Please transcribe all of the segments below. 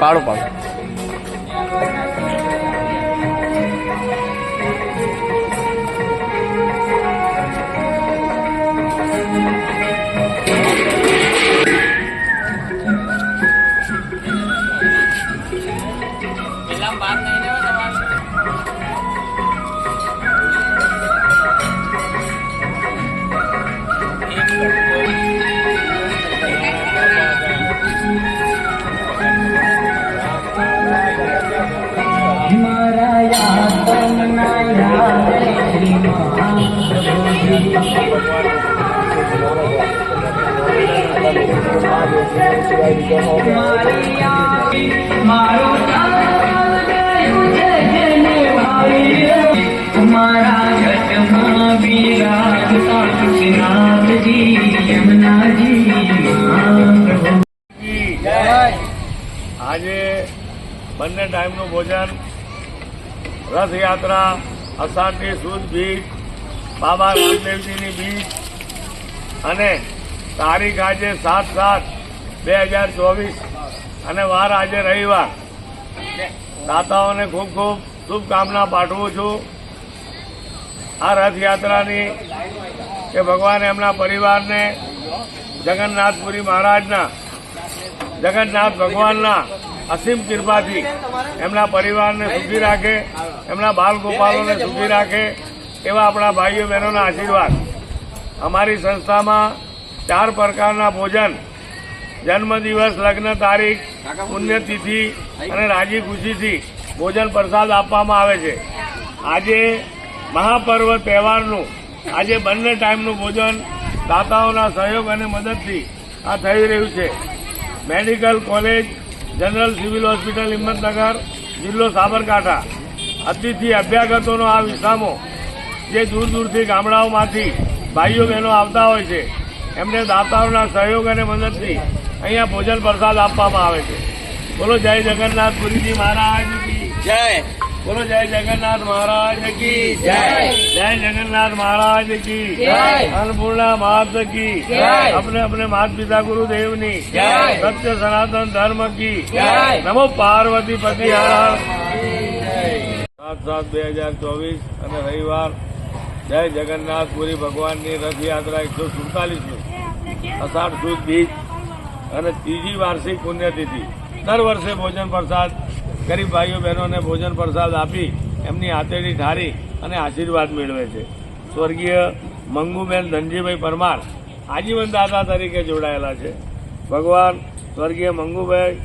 પાડો પાડો. મારા આજે બંને ટાઈમનું ભોજન રથયાત્રા અષાઢની સુદ બીજ બાબા રામદેવજીની બીજ અને તારીખ આજે સાત સાત બે હજાર ચોવીસ અને વાર આજે રવિવાર. દાતાઓને ખૂબ ખૂબ શુભકામના પાઠવું છું. આ રથયાત્રાની કે ભગવાન એમના પરિવારને જગન્નાથપુરી મહારાજના જગન્નાથ ભગવાનના અસીમ કૃપાથી એમના પરિવારને સુખી રાખે. એમના બાલ ગોપાલોને સુખી રાખે એવા આપણા ભાઈઓ બહેનોના આશીર્વાદ. અમારી સંસ્થામાં ચાર પ્રકારના ભોજન. જન્મદિવસ લગ્ન તારીખ પુણ્યતિથિ અને રાજી ખુશીથી ભોજન પ્રસાદ આપવામાં આવે છે. આજે મહાપર્વ તહેવારનું આજે બંને ટાઈમનું ભોજન દાતાઓના સહયોગ અને મદદથી આ થઈ રહ્યું છે. Medical college general civil hospital Himmatnagar જિલ્લો સાબરકાંઠા. અતિથિ અભ્યાગતોનો આ વિસામો, જે દૂર દૂરથી ગામડાઓમાંથી ભાઈઓ બહેનો આવતા હોય છે, એમને દાતાઓના સહયોગ અને મદદથી અહીંયા ભોજન પ્રસાદ આપવામાં આવે છે. બોલો જય જગન્નાથ પુરીજી મહારાજ જય. બોલો જય જગન્નાથ મહારાજ કી જય. જય જગન્નાથ મહારાજ કી જય. અન્નપૂર્ણા માત કી જય. અપને અપને માત પિતા ગુરુદેવની જય. સત્ય સનાતન ધર્મ કી જય. નમો પાર્વતી પતિ હર. સાત સાત બે હજાર ચોવીસ અને રવિવાર જય જગન્નાથપુરી ભગવાનની રથયાત્રા એકસો સુડતાલીસમી અષાઢ સુદ બીજ અને ત્રીજી વાર્ષિક પુણ્યતિથિ. દર વર્ષે ભોજન પ્રસાદ ગરીબ ભાઈઓ બહેનોને ભોજન પ્રસાદ આપી એમની હાથેથી ઠારી અને આશીર્વાદ મેળવે છે. સ્વર્ગીય મંગુબેન ધનજીભાઈ પરમાર આજીવન દાદા તરીકે જોડાયેલા છે. ભગવાન સ્વર્ગીય મંગુભાઈ,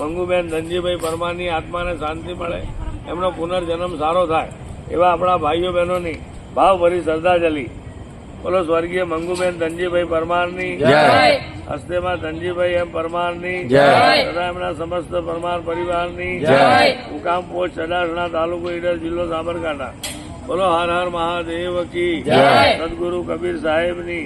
મંગુબેન ધનજીભાઈ પરમારની આત્માને શાંતિ મળે. એમનો પુનર્જન્મ સારો થાય એવા આપણા ભાઈઓ બહેનોની ભાવભરી શ્રદ્ધાંજલિ બોલો સ્વર્ગીય મંગુબેન ધનજીભાઈ પરમારની હસ્તેમાં ધનજીભાઈ એમ પરમારની તથા એમના સમસ્ત પરમાર પરિવારની. મુકામ પોસ્ટ ચડાસણા તાલુકો ઈડર જિલ્લો સાબરકાંઠા. બોલો હર હર મહાદેવ કી સદગુરુ કબીર સાહેબની.